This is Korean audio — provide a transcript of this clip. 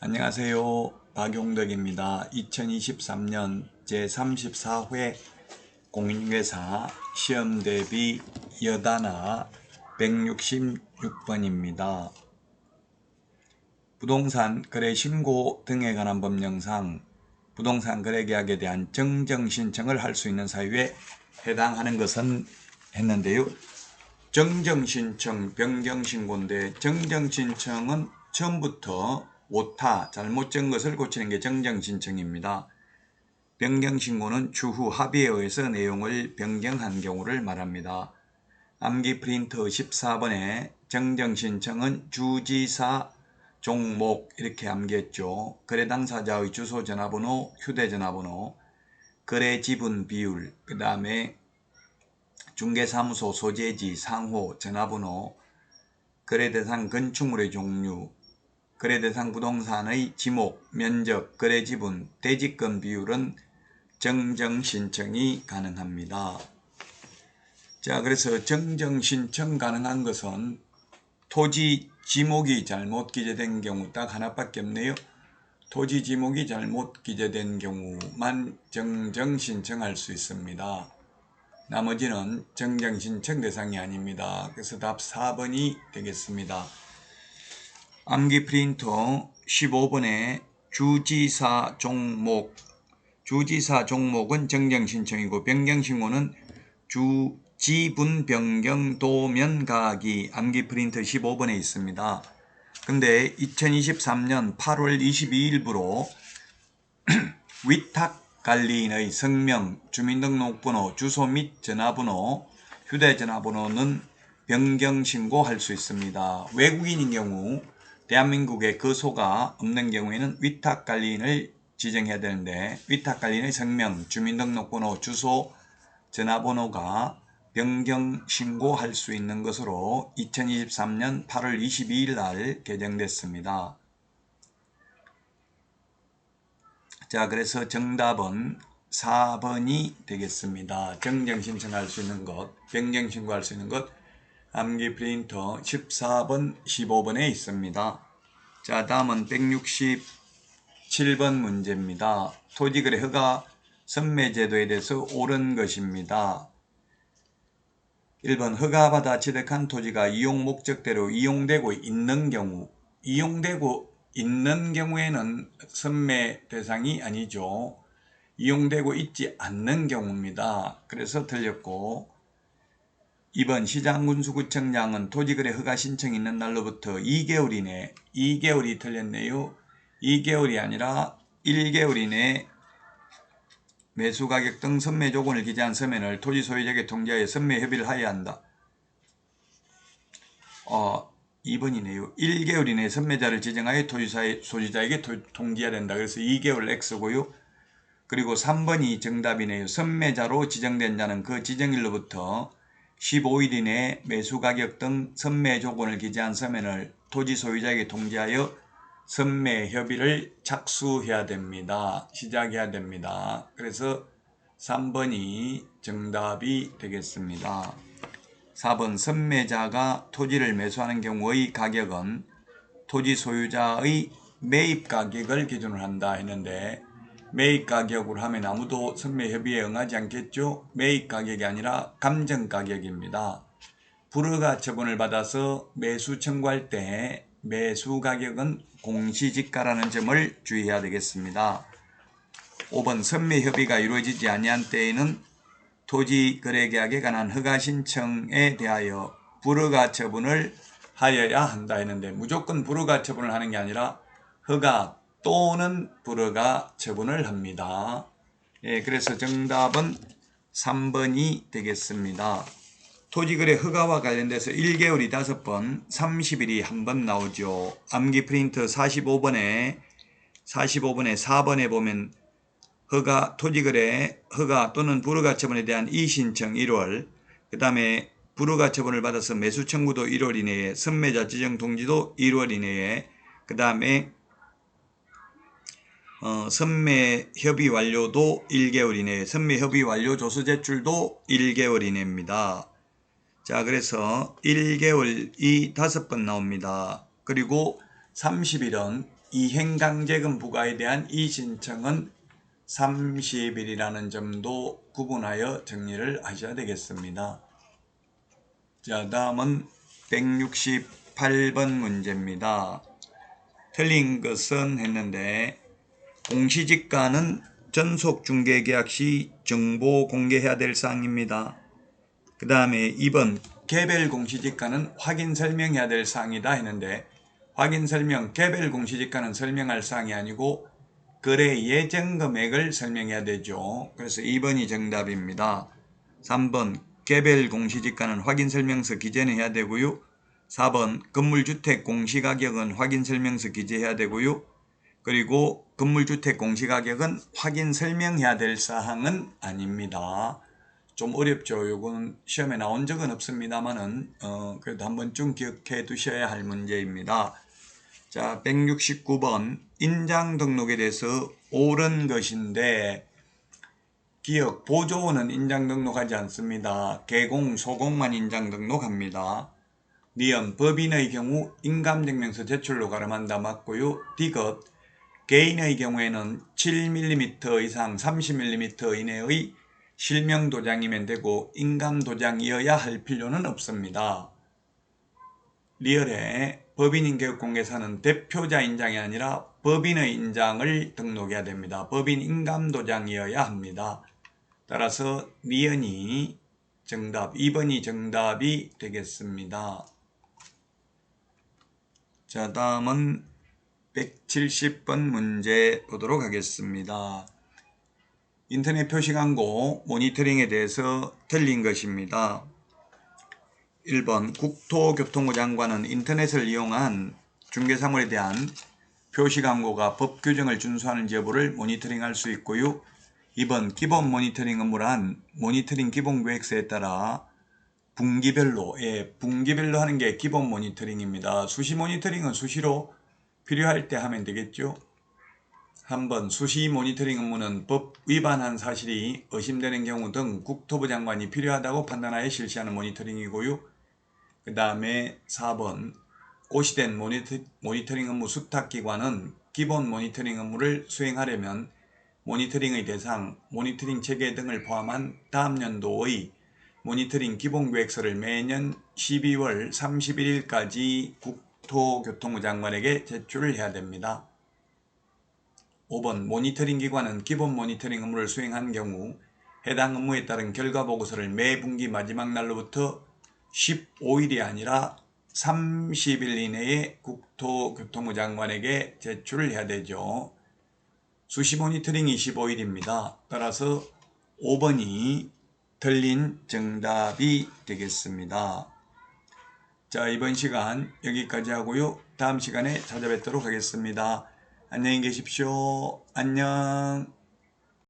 안녕하세요. 박용덕입니다. 2023년 제34회 공인회사 시험 대비 여단아 166번입니다. 부동산 거래 신고 등에 관한 법령상 부동산 거래 계약에 대한 정정 신청을 할 수 있는 사유에 해당하는 것은 했는데요. 정정 신청, 변경 신고인데 정정 신청은 처음부터 오타, 잘못 적 것을 고치는 게 정정 신청입니다. 변경 신고는 추후 합의에 의해서 내용을 변경한 경우를 말합니다. 암기 프린터 14번에 정정 신청은 주지사 종목 이렇게 암기했죠. 거래 당사자의 주소 전화번호, 휴대전화번호, 거래 지분 비율, 그 다음에 중개사무소 소재지, 상호, 전화번호, 거래 대상 건축물의 종류, 거래 대상 부동산의 지목, 면적, 거래 지분, 대지권 비율은 정정 신청이 가능합니다. 자, 그래서 정정 신청 가능한 것은 토지 지목이 잘못 기재된 경우 딱 하나밖에 없네요. 토지 지목이 잘못 기재된 경우만 정정 신청할 수 있습니다. 나머지는 정정 신청 대상이 아닙니다. 그래서 답 4번이 되겠습니다. 암기 프린터 15번에 주지사 종목 주지사 종목은 정정 신청이고 변경 신고는 주 지분 변경 도면 가기 암기 프린터 15번에 있습니다. 근데 2023년 8월 22일부로 위탁 관리인의 성명, 주민등록번호, 주소 및 전화번호, 휴대전화번호는 변경 신고할 수 있습니다. 외국인인 경우 대한민국에 거소가 없는 경우에는 위탁관리인을 지정해야 되는데 위탁관리인의 성명, 주민등록번호, 주소, 전화번호가 변경 신고할 수 있는 것으로 2023년 8월 22일 날 개정됐습니다. 자, 그래서 정답은 4번이 되겠습니다. 정정 신청할 수 있는 것, 변경 신고할 수 있는 것, 암기 프린터 14번, 15번에 있습니다. 자, 다음은 167번 문제입니다. 토지거래 허가 선매제도에 대해서 옳은 것입니다. 1번 허가받아 취득한 토지가 이용 목적대로 이용되고 있는 경우 이용되고 있는 경우에는 선매 대상이 아니죠. 이용되고 있지 않는 경우입니다. 그래서 틀렸고 2번 시장군수구청장은 토지거래 허가 신청 있는 날로부터 2개월 이내 2개월 이 틀렸네요. 2개월이 아니라 1개월 이내 매수 가격 등 선매 조건을 기재한 서면을 토지 소유자에게 통지하여 선매 협의를 하여야 한다. 어, 2번이네요. 1개월 이내 선매자를 지정하여 토지사의 소유자에게 통지해야 된다. 그래서 2개월 X고요. 그리고 3번이 정답이네요. 선매자로 지정된 자는 그 지정일로부터 15일 이내 매수 가격 등 선매 조건을 기재한 서면을 토지 소유자에게 통지하여 선매 협의를 착수해야 됩니다. 시작해야 됩니다. 그래서 3번이 정답이 되겠습니다. 4번 선매자가 토지를 매수하는 경우의 가격은 토지 소유자의 매입 가격을 기준으로 한다 했는데 매입 가격으로 하면 아무도 선매 협의에 응하지 않겠죠. 매입 가격이 아니라 감정 가격입니다. 불허가 처분을 받아서 매수 청구할 때 매수 가격은 공시지가라는 점을 주의해야 되겠습니다. 5번 선매 협의가 이루어지지 아니한 때에는 토지 거래 계약에 관한 허가 신청에 대하여 불허가 처분을 하여야 한다 했는데 무조건 불허가 처분을 하는 게 아니라 허가 또는 불허가 처분을 합니다. 예, 그래서 정답은 3번이 되겠습니다. 토지거래 허가와 관련돼서 1개월이 5번, 30일이 한번 나오죠. 암기 프린트 45번에 45번에 4번에 보면 허가 토지거래 허가 또는 불허가 처분에 대한 이신청 1월 그 다음에 불허가 처분을 받아서 매수 청구도 1월 이내에 선매자 지정 통지도 1월 이내에 그 다음에 어, 선매 협의 완료도 1개월 이내, 선매 협의 완료 조서 제출도 1개월 이내입니다. 자, 그래서 1개월이 5번 나옵니다. 그리고 30일은 이행강제금 부과에 대한 이 신청은 30일이라는 점도 구분하여 정리를 하셔야 되겠습니다. 자, 다음은 168번 문제입니다. 틀린 것은 했는데 공시지가는 전속 중개계약 시 정보 공개해야 될 사항입니다. 그 다음에 2번 개별 공시지가는 확인 설명해야 될 사항이다 했는데 확인 설명 개별 공시지가는 설명할 사항이 아니고 거래 예정 금액을 설명해야 되죠. 그래서 2번이 정답입니다. 3번 개별 공시지가는 확인 설명서 기재는 해야 되고요. 4번 건물주택 공시가격은 확인 설명서 기재해야 되고요. 그리고 건물주택 공시가격은 확인 설명해야 될 사항은 아닙니다. 좀 어렵죠. 요거는 시험에 나온 적은 없습니다만은 어, 그래도 한 번쯤 기억해 두셔야 할 문제입니다. 자, 169번 인장 등록에 대해서 옳은 것인데 기억 보조원은 인장 등록하지 않습니다. 개공, 소공만 인장 등록합니다. 니은 법인의 경우 인감증명서 제출로 가름한다 맞고요. 디귿 개인의 경우에는 7mm 이상 30mm 이내의 실명 도장이면 되고 인감 도장이어야 할 필요는 없습니다. 리얼에 법인인 개업공개사는 대표자 인장이 아니라 법인의 인장을 등록해야 됩니다. 법인 인감 도장이어야 합니다. 따라서 리언이 정답 2번이 정답이 되겠습니다. 자 다음은 170번 문제 보도록 하겠습니다. 인터넷 표시 광고 모니터링에 대해서 틀린 것입니다. 1번 국토교통부 장관은 인터넷을 이용한 중개사물에 대한 표시 광고가 법 규정을 준수하는지 여부를 모니터링할 수 있고요. 2번 기본 모니터링 업무란 모니터링 기본 계획서에 따라 분기별로 예, 분기별로 하는 게 기본 모니터링입니다. 수시 모니터링은 수시로 필요할 때 하면 되겠죠. 한번 수시 모니터링 업무는 법 위반한 사실이 의심되는 경우 등 국토부 장관이 필요하다고 판단하여 실시하는 모니터링이고요. 그 다음에 4번 고시된 모니터, 모니터링 업무 수탁기관은 기본 모니터링 업무를 수행하려면 모니터링의 대상, 모니터링 체계 등을 포함한 다음 연도의 모니터링 기본계획서를 매년 12월 31일까지 국 토교통부 장관에게 제출을 해야 됩니다. 5번 모니터링 기관은 기본 모니터링 업무를 수행한 경우 해당 업무에 따른 결과 보고서를 매 분기 마지막 날로부터 15일이 아니라 30일 이내에 국토교통부 장관에게 제출을 해야 되죠. 수시 모니터링이 15일입니다. 따라서 5번이 틀린 정답이 되겠습니다. 자, 이번 시간 여기까지 하고요. 다음 시간에 찾아뵙도록 하겠습니다. 안녕히 계십시오. 안녕.